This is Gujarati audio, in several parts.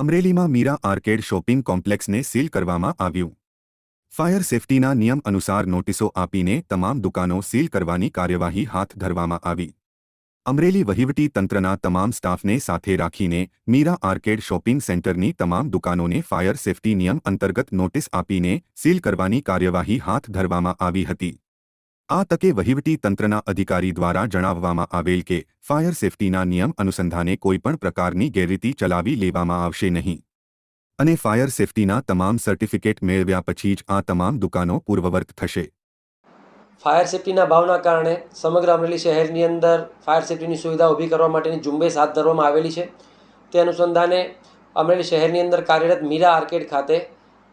અમરેલીમાં મીરા આર્કેડ શોપિંગ કોમ્પ્લેક્સને સીલ કરવામાં આવ્યું. ફાયર સેફટીના નિયમ અનુસાર નોટિસો આપીને તમામ દુકાનો સીલ કરવાની કાર્યવાહી હાથ ધરવામાં આવી. અમરેલી વહીવટી તંત્રના તમામ સ્ટાફને સાથે રાખીને મીરા આર્કેડ શોપિંગ સેન્ટરની તમામ દુકાનોને ફાયર સેફટી નિયમ અંતર્ગત નોટિસ આપીને સીલ કરવાની કાર્યવાહી હાથ ધરવામાં આવી હતી. આ તકે વહીવટી તંત્રના અધિકારી દ્વારા જણાવવામાં આવેલ કે, ફાયર સેફટીના નિયમ અનુસંધાને કોઈપણ પ્રકારની ગેરરીતિ ચલાવી લેવામાં આવશે નહીં. અને ફાયર સેફટીના તમામ સર્ટિફિકેટ મેળવ્યા પછી જ આ તમામ દુકાનો પૂર્વવર્ત થશે. ફાયર સેફટીના ભાવના કારણે સમગ્ર અમરેલી શહેરની અંદર ફાયર સેફટીની સુવિધા ઊભી કરવા માટેની ઝુંબેશ હાથ ધરવામાં આવેલી છે. તે અનુસંધાને અમરેલી શહેરની અંદર કાર્યરત મીરા આર્કેડ ખાતે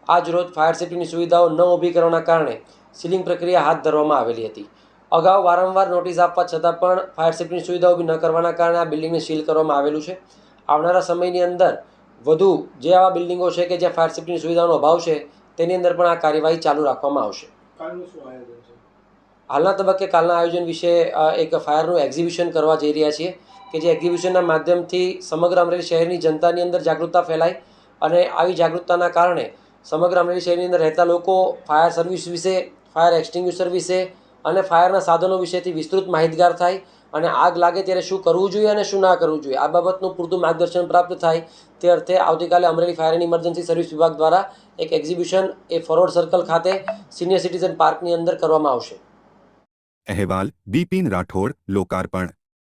આજ રોજ ફાયર સેફટીની સુવિધાઓ ન ઊભી કરવાના કારણે સીલિંગ પ્રક્રિયા હાથ ધરવામાં આવેલી હતી. અગાઉ વારંવાર નોટિસ આપવા છતાં પણ ફાયર સેફ્ટીની સુવિધા ઊભી ન કરવાના કારણે આ બિલ્ડિંગને સીલ કરવામાં આવેલું છે. આવનારા સમયની અંદર વધુ જે આવા બિલ્ડિંગો છે કે જ્યાં ફાયર સેફ્ટીની સુવિધાનો અભાવ છે તેની અંદર પણ આ કાર્યવાહી ચાલુ રાખવામાં આવશે. હાલના તબક્કે કાલના આયોજન વિશે એક ફાયરનું એક્ઝિબિશન કરવા જઈ રહ્યા છીએ કે જે એક્ઝિબિશનના માધ્યમથી સમગ્ર અમરેલી શહેરની જનતાની અંદર જાગૃતતા ફેલાય અને આવી જાગૃતતાના કારણે સમગ્ર અમરેલી શહેરની અંદર રહેતા લોકો ફાયર સર્વિસ વિશે ફાયર એક્સટિંગ્યુશર વિશે અને ફાયરના સાધનો વિશેથી વિસ્તૃત માહિતગાર થાય અને આગ લાગે ત્યારે શું કરવું જોઈએ અને શું ના કરવું જોઈએ. આ બાબતનું પૂરતું માર્ગદર્શન પ્રાપ્ત થાય તે અર્થે આવતીકાલે Amreli fire and emergency service વિભાગ દ્વારા એક એક્ઝિબિશન એ ફોરવર્ડ સર્કલ ખાતે સિનિયર સિટીઝન પાર્કની અંદર કરવામાં આવશે. અહેવાલ બિપિન રાઠોડ, લોકાર્પણ.